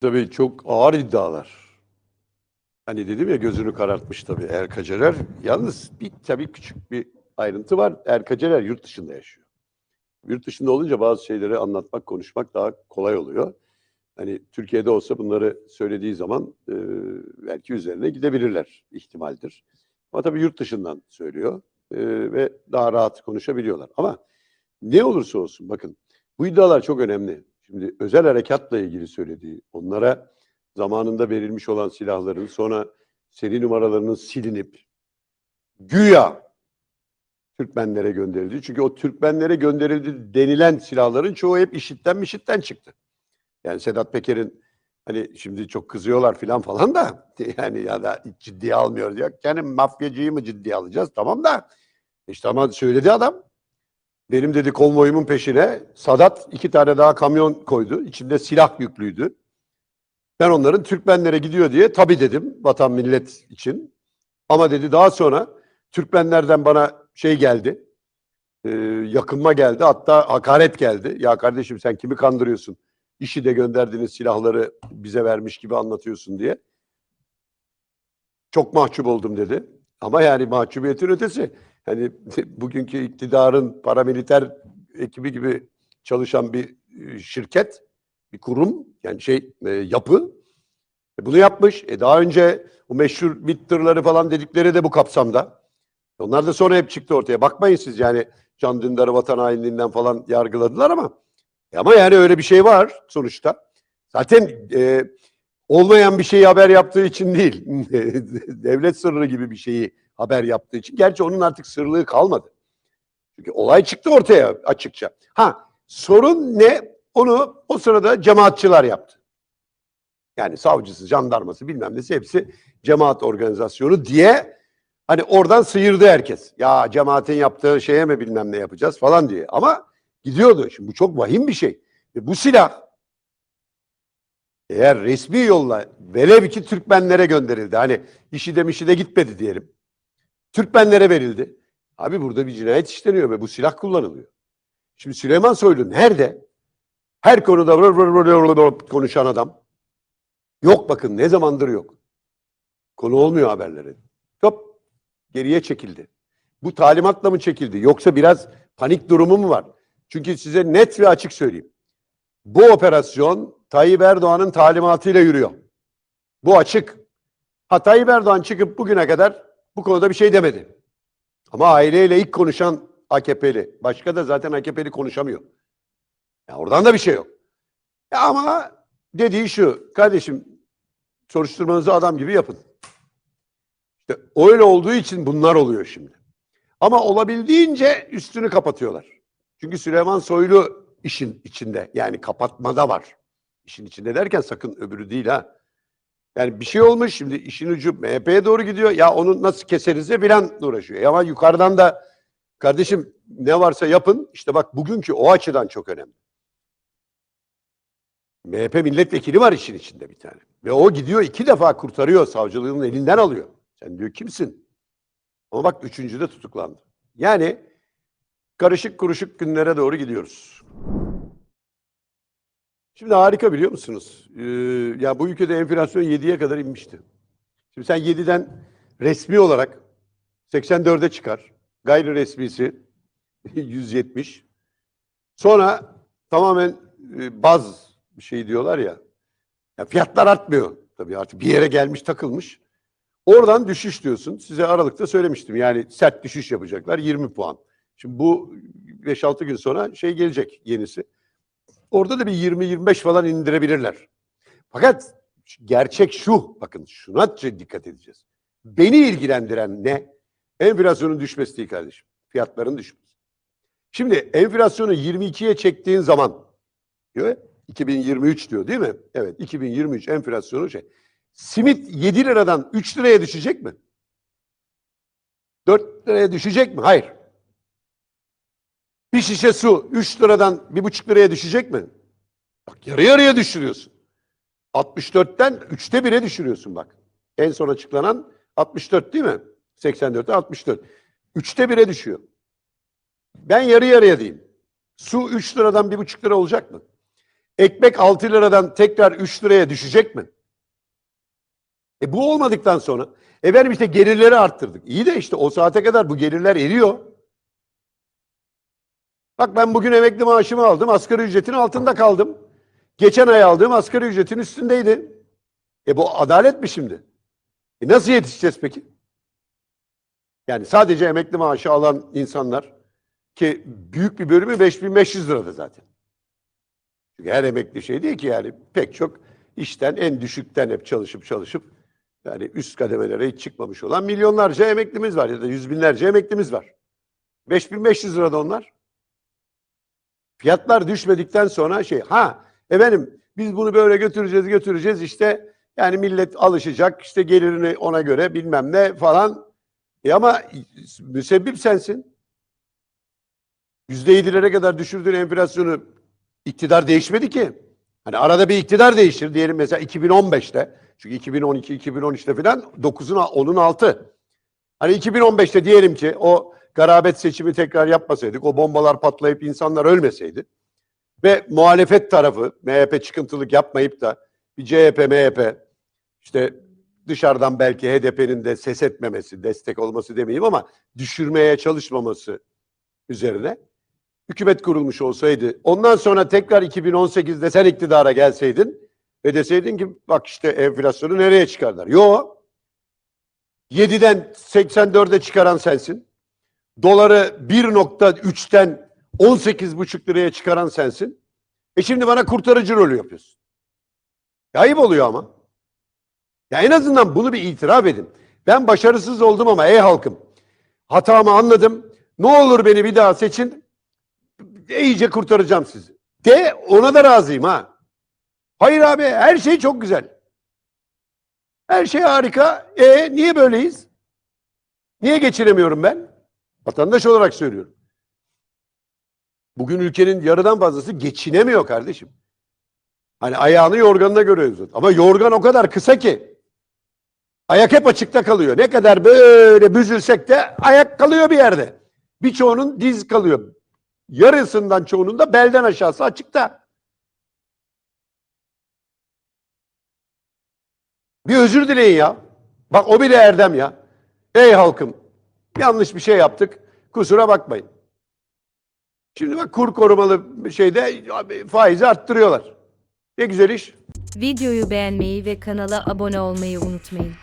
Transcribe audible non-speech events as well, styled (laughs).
Tabii çok ağır iddialar. Hani dedim ya gözünü karartmış tabii Erkaceler. Yalnız bir tabii küçük bir ayrıntı var. Erkaceler yurt dışında yaşıyor. Yurt dışında olunca bazı şeyleri anlatmak, konuşmak daha kolay oluyor. Hani Türkiye'de olsa bunları söylediği zaman e, belki üzerine gidebilirler ihtimaldir. Ama tabii yurt dışından söylüyor e, ve daha rahat konuşabiliyorlar. Ama ne olursa olsun bakın bu iddialar çok önemli. Şimdi özel harekatla ilgili söylediği, onlara zamanında verilmiş olan silahların sonra seri numaralarının silinip güya Türkmenlere gönderildi. Çünkü o Türkmenlere gönderildi denilen silahların çoğu hep işitten mişitten çıktı. Yani Sedat Peker'in hani şimdi çok kızıyorlar filan falan da (laughs) yani ya da ciddiye almıyor diyor. Yani mafyacıyı mı ciddiye alacağız? Tamam da işte ama söyledi adam. Benim dedi konvoyumun peşine Sadat iki tane daha kamyon koydu. İçinde silah yüklüydü. Ben onların Türkmenlere gidiyor diye tabii dedim vatan millet için. Ama dedi daha sonra Türkmenlerden bana şey geldi. e, yakınma geldi. Hatta hakaret geldi. Ya kardeşim sen kimi kandırıyorsun? İşi de gönderdiğiniz silahları bize vermiş gibi anlatıyorsun diye. Çok mahcup oldum dedi. Ama yani mahcubiyetin ötesi. Hani (laughs) bugünkü iktidarın paramiliter ekibi gibi çalışan bir e, şirket, bir kurum, yani şey e, yapı e, bunu yapmış. E daha önce o meşhur MİT tırları falan dedikleri de bu kapsamda. Onlar da sonra hep çıktı ortaya. Bakmayın siz yani Can Dündar'ı vatan hainliğinden falan yargıladılar ama e ama yani öyle bir şey var sonuçta. Zaten e, olmayan bir şeyi haber yaptığı için değil. (laughs) Devlet sırrı gibi bir şeyi haber yaptığı için. Gerçi onun artık sırlığı kalmadı. Çünkü olay çıktı ortaya açıkça. Ha sorun ne? Onu o sırada cemaatçılar yaptı. Yani savcısı, jandarması bilmem nesi hepsi cemaat organizasyonu diye hani oradan sıyırdı herkes. Ya cemaatin yaptığı şeye mi bilmem ne yapacağız falan diye. Ama gidiyordu. Şimdi bu çok vahim bir şey. Ve bu silah eğer resmi yolla velev ki Türkmenlere gönderildi. Hani işi de mişi de gitmedi diyelim. Türkmenlere verildi. Abi burada bir cinayet işleniyor ve bu silah kullanılıyor. Şimdi Süleyman Soylu nerede? Her konuda vır vır vır vır vır konuşan adam. Yok bakın ne zamandır yok. Konu olmuyor haberlere. Hop geriye çekildi. Bu talimatla mı çekildi? Yoksa biraz panik durumu mu var? Çünkü size net ve açık söyleyeyim. Bu operasyon Tayyip Erdoğan'ın talimatıyla yürüyor. Bu açık. Ha Tayyip Erdoğan çıkıp bugüne kadar bu konuda bir şey demedi. Ama aileyle ilk konuşan AKP'li. Başka da zaten AKP'li konuşamıyor. Ya oradan da bir şey yok. Ya ama dediği şu. Kardeşim soruşturmanızı adam gibi yapın. İşte öyle olduğu için bunlar oluyor şimdi. Ama olabildiğince üstünü kapatıyorlar. Çünkü Süleyman Soylu işin içinde. Yani kapatmada var. İşin içinde derken sakın öbürü değil ha. Yani bir şey olmuş şimdi işin ucu MHP'ye doğru gidiyor. Ya onu nasıl keseriz de filan uğraşıyor. Ama yukarıdan da kardeşim ne varsa yapın. İşte bak bugünkü o açıdan çok önemli. MHP milletvekili var işin içinde bir tane. Ve o gidiyor iki defa kurtarıyor savcılığın elinden alıyor. Sen diyor kimsin? Ama bak üçüncü de tutuklandı. Yani karışık kuruşuk günlere doğru gidiyoruz. Şimdi harika biliyor musunuz? Ee, ya bu ülkede enflasyon 7'ye kadar inmişti. Şimdi sen 7'den resmi olarak 84'e çıkar. Gayri resmisi (laughs) 170. Sonra tamamen e, baz bir şey diyorlar ya. ya. Fiyatlar artmıyor. Tabii artık bir yere gelmiş takılmış. Oradan düşüş diyorsun. Size Aralık'ta söylemiştim. Yani sert düşüş yapacaklar 20 puan. Şimdi bu 5-6 gün sonra şey gelecek yenisi. Orada da bir 20-25 falan indirebilirler. Fakat gerçek şu, bakın şuna dikkat edeceğiz. Beni ilgilendiren ne? Enflasyonun düşmesi değil kardeşim. Fiyatların düşmesi. Şimdi enflasyonu 22'ye çektiğin zaman diyor ya, 2023 diyor değil mi? Evet 2023 enflasyonu şey. Simit 7 liradan 3 liraya düşecek mi? 4 liraya düşecek mi? Hayır. Bir şişe su 3 liradan 1,5 liraya düşecek mi? Bak yarı yarıya düşürüyorsun. 64'ten 3'te 1'e düşürüyorsun bak. En son açıklanan 64 değil mi? 84'te 64. 3'te 1'e düşüyor. Ben yarı yarıya diyeyim. Su 3 liradan 1,5 lira olacak mı? Ekmek 6 liradan tekrar 3 liraya düşecek mi? E bu olmadıktan sonra efendim işte gelirleri arttırdık. İyi de işte o saate kadar bu gelirler eriyor. Bak ben bugün emekli maaşımı aldım. Asgari ücretin altında kaldım. Geçen ay aldığım asgari ücretin üstündeydi. E bu adalet mi şimdi? E nasıl yetişeceğiz peki? Yani sadece emekli maaşı alan insanlar ki büyük bir bölümü 5500 lirada zaten. Çünkü her emekli şey değil ki yani pek çok işten en düşükten hep çalışıp çalışıp yani üst kademelere hiç çıkmamış olan milyonlarca emeklimiz var ya da yüz binlerce emeklimiz var. 5500 lirada onlar. Fiyatlar düşmedikten sonra şey ha efendim biz bunu böyle götüreceğiz götüreceğiz işte yani millet alışacak işte gelirini ona göre bilmem ne falan. E ama müsebbip sensin. Yüzde yedilere kadar düşürdüğün enflasyonu iktidar değişmedi ki. Hani arada bir iktidar değiştir diyelim mesela 2015'te. Çünkü 2012 2013'te falan 9'un 10'un altı. Hani 2015'te diyelim ki o garabet seçimi tekrar yapmasaydık, o bombalar patlayıp insanlar ölmeseydi ve muhalefet tarafı MHP çıkıntılık yapmayıp da bir CHP, MHP işte dışarıdan belki HDP'nin de ses etmemesi, destek olması demeyeyim ama düşürmeye çalışmaması üzerine hükümet kurulmuş olsaydı, ondan sonra tekrar 2018'de sen iktidara gelseydin ve deseydin ki bak işte enflasyonu nereye çıkardılar? Yo. 7'den 84'e çıkaran sensin. Doları 1.3'ten 18,5 liraya çıkaran sensin. E şimdi bana kurtarıcı rolü yapıyorsun. Ya ayıp oluyor ama. Ya en azından bunu bir itiraf edin. Ben başarısız oldum ama ey halkım hatamı anladım. Ne olur beni bir daha seçin. İyice kurtaracağım sizi. De ona da razıyım ha. Hayır abi her şey çok güzel. Her şey harika. E niye böyleyiz? Niye geçiremiyorum ben? Vatandaş olarak söylüyorum. Bugün ülkenin yarıdan fazlası geçinemiyor kardeşim. Hani ayağını yorganına görüyoruz. Ama yorgan o kadar kısa ki. Ayak hep açıkta kalıyor. Ne kadar böyle büzülsek de ayak kalıyor bir yerde. Birçoğunun diz kalıyor. Yarısından çoğunun da belden aşağısı açıkta. Bir özür dileyin ya. Bak o bile erdem ya. Ey halkım yanlış bir şey yaptık. Kusura bakmayın. Şimdi bak kur korumalı şeyde faizi arttırıyorlar. Ne güzel iş. Videoyu beğenmeyi ve kanala abone olmayı unutmayın.